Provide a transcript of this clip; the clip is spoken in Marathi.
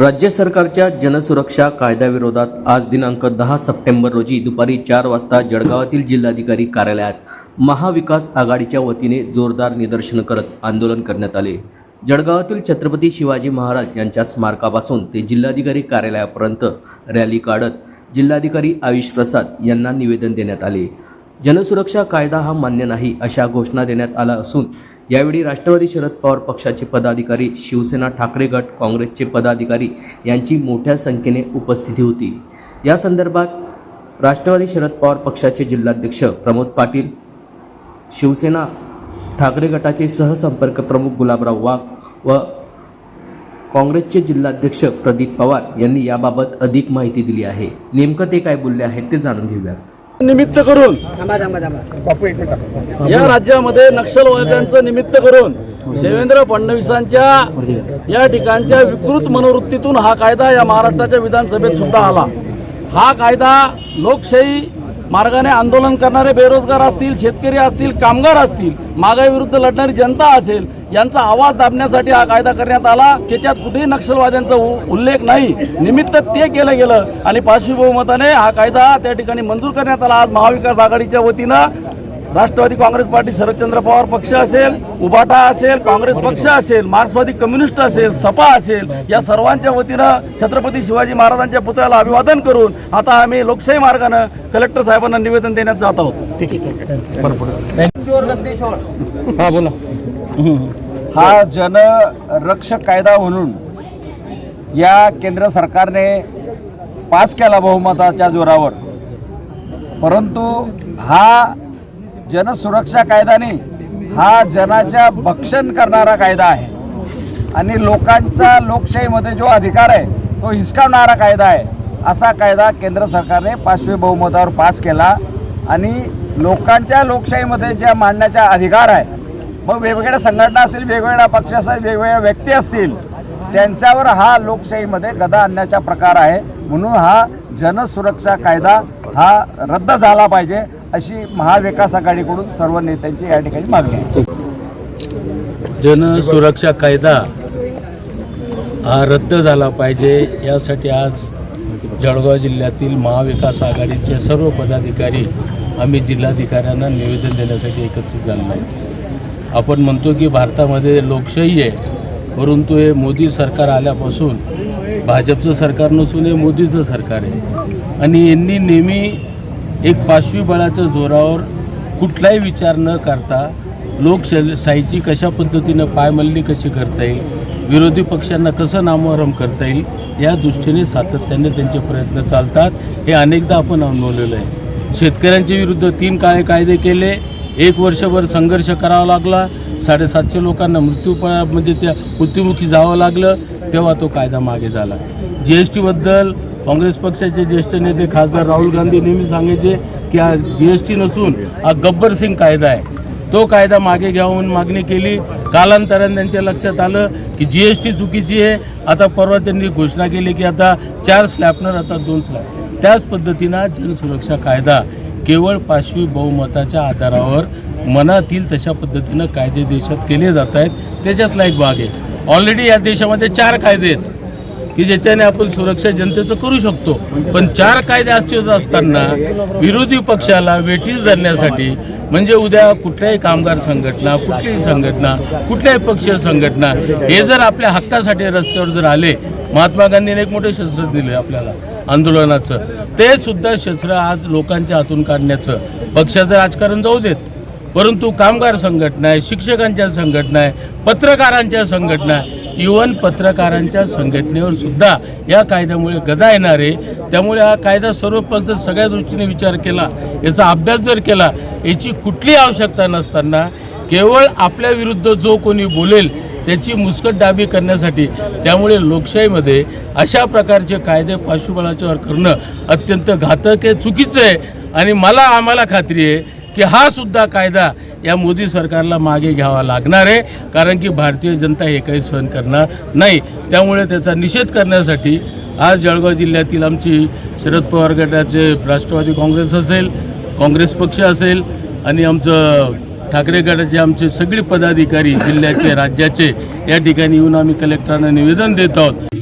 राज्य सरकारच्या जनसुरक्षा कायद्याविरोधात आज दिनांक दहा सप्टेंबर रोजी दुपारी चार वाजता जळगावातील जिल्हाधिकारी कार्यालयात महाविकास आघाडीच्या वतीने जोरदार निदर्शन करत आंदोलन करण्यात आले. जळगावातील छत्रपती शिवाजी महाराज यांच्या स्मारकापासून ते जिल्हाधिकारी कार्यालयापर्यंत रॅली काढत जिल्हाधिकारी आयुष प्रसाद यांना निवेदन देण्यात आले. जनसुरक्षा कायदा हा मान्य नाही अशा घोषणा देण्यात आल्या असून यावेळी राष्ट्रवादी शरद पवार पक्षाचे पदाधिकारी शिवसेना ठाकरे गट काँग्रेसचे पदाधिकारी यांची मोठ्या संख्येने उपस्थिती होती. या संदर्भात राष्ट्रवादी शरद पवार पक्षाचे जिल्हाध्यक्ष प्रमोद पाटील शिवसेना ठाकरे गटाचे सहसंपर्क प्रमुख गुलाबराव वाघ व काँग्रेसचे जिल्हाध्यक्ष प्रदीप पवार यांनी याबाबत अधिक माहिती दिली आहे. नेमकं ते काय बोलले आहेत ते जाणून घेऊया निमित्त करून. या राज्यामध्ये नक्षलवाद्यांचं निमित्त करून देवेंद्र फडणवीसांच्या या ठिकाणच्या विकृत मनोवृत्तीतून हा कायदा या महाराष्ट्राच्या विधानसभेत सुद्धा आला. हा कायदा लोकशाही मार्गाने आंदोलन करणारे बेरोजगार असतील शेतकरी असतील कामगार असतील मागाविरुद्ध लढणारी जनता असेल यांचा आवाज दाबण्यासाठी हा कायदा करण्यात आला. त्याच्यात कुठेही नक्षलवाद्यांचा उ- उल्लेख नाही. निमित्त ते केलं गेलं आणि पाचशे बहुमताने हा कायदा त्या ठिकाणी मंजूर करण्यात आला. आज महाविकास आघाडीच्या वतीनं राष्ट्रवादी काँग्रेस पार्टी शरदचंद्र पवार पक्ष असेल उबाटा असेल काँग्रेस पक्ष असेल मार्क्सवादी कम्युनिस्ट असेल सपा असेल या सर्वांच्या वतीनं छत्रपती शिवाजी महाराजांच्या पुतळ्याला अभिवादन करून आता आम्ही लोकशाही मार्गानं कलेक्टर साहेबांना निवेदन देण्यात जात आहोत. हा हा जनरक्षक कायदा म्हणून या केंद्र सरकारने पास केला बहुमताच्या जोरावर. परंतु हा जनसुरक्षा कायदाने हा जनाच्या भक्षण करणारा कायदा आहे. आणि लोकांचा लोकशाहीमध्ये जो अधिकार आहे तो हिसकावणारा कायदा आहे. असा कायदा केंद्र सरकारने पाचवे बहुमतावर पास केला. आणि लोकांच्या लोकशाहीमध्ये ज्या मांडण्याचा अधिकार आहे मग वेगवेगळ्या संघटना असतील वेगवेगळ्या पक्ष असतील वेगवेगळ्या व्यक्ती असतील त्यांच्यावर हा लोकशाहीमध्ये गदा आणण्याचा प्रकार आहे. म्हणून हा जनसुरक्षा कायदा हा रद्द झाला पाहिजे. अशी महाविकास आघाडीकडून सर्व नेत्यांची या ठिकाणी मागणी आहे. जनसुरक्षा कायदा हा रद्द झाला पाहिजे. यासाठी आज जळगाव जिल्ह्यातील महाविकास आघाडीचे सर्व पदाधिकारी आम्ही जिल्हाधिकाऱ्यांना निवेदन देण्यासाठी एकत्रित झालो आहे आपण म्हणतो की भारतामध्ये लोकशाही आहे परंतु हे मोदी सरकार आल्यापासून भाजपचं सरकार नसून हे मोदीचं सरकार आहे. आणि यांनी नेहमी एक पाशवी बळाच्या जोरावर कुठलाही विचार न करता लोकशाहीची कशा पद्धतीनं पायमल्ली कशी करता येईल विरोधी पक्षांना कसं नामोहरम करता येईल या दृष्टीने सातत्याने त्यांचे प्रयत्न चालतात. हे अनेकदा आपण अनुभवलेलं आहे. शेतकऱ्यांच्या विरुद्ध तीन काळे कायदे केले. एक वर्षभर संघर्ष करावा लागला. साडेसातशे लोकांना मृत्यू म्हणजे त्या मृत्युमुखी जावं लागलं. तेव्हा तो कायदा मागे झाला. जी एस टीबद्दल काँग्रेस पक्षाचे ज्येष्ठ नेते खासदार राहुल गांधी नेहमी सांगायचे की हा जी एस टी नसून हा गब्बर सिंग कायदा आहे. तो कायदा मागे घ्यावून मागणी केली. कालांतराने त्यांच्या लक्षात आलं की जी एस टी चुकीची आहे. आता परवा त्यांनी घोषणा केली की आता चार स्लॅपनर आता दोन स्लॅब त्याच पद्धतीनं जनसुरक्षा कायदा केवळ पाचवी बहुमताच्या आधारावर मनातील तशा पद्धतीनं कायदे देशात केले जात आहेत. त्याच्यातला एक भाग आहे. ऑलरेडी या देशामध्ये चार कायदे आहेत. की ज्याच्याने आपण सुरक्षा जनतेचं करू शकतो. पण चार कायदे अस्तित्वात असताना विरोधी पक्षाला वेठीस धरण्यासाठी म्हणजे उद्या कुठल्याही कामगार संघटना कुठलीही संघटना कुठल्याही पक्षीय संघटना हे जर आपल्या हक्कासाठी रस्त्यावर जर आले महात्मा गांधीने एक मोठे शस्त्र दिले आपल्याला आंदोलनाचं. ते सुद्धा शस्त्र आज लोकांच्या हातून काढण्याचं. पक्षाचं राजकारण जाऊ देत. परंतु कामगार संघटना आहे शिक्षकांच्या संघटना आहे पत्रकारांच्या संघटना आहे इवन पत्रकारांच्या संघटनेवर सुद्धा या कायद्यामुळे गदा येणार. आहे त्यामुळे हा कायदा सर्व पद्धत सगळ्या दृष्टीने विचार केला याचा अभ्यास जर केला याची कुठली आवश्यकता नसताना केवळ आपल्या विरुद्ध जो कोणी बोलेल त्याची मुस्कट डाबी करण्यासाठी त्यामुळे लोकशाहीमध्ये अशा प्रकारचे कायदे पाशुबळाच्यावर करणं अत्यंत घातक आहे चुकीचं आहे. आणि मला आम्हाला खात्री आहे की हा सुद्धा कायदा या मोदी सरकारला मागे घ्यावा लागणार आहे कारण की भारतीय जनता हे काही सहन करणार नाही. त्यामुळे त्याचा निषेध करण्यासाठी आज जळगाव जिल्ह्यातील आमची शरद पवार गटाचे राष्ट्रवादी काँग्रेस असेल काँग्रेस पक्ष असेल आणि आमचं ठाकरे गटाचे आमचे सगळे पदाधिकारी जिल्ह्याचे राज्याचे या ठिकाणी येऊन आम्ही कलेक्टरांना निवेदन देत आहोत.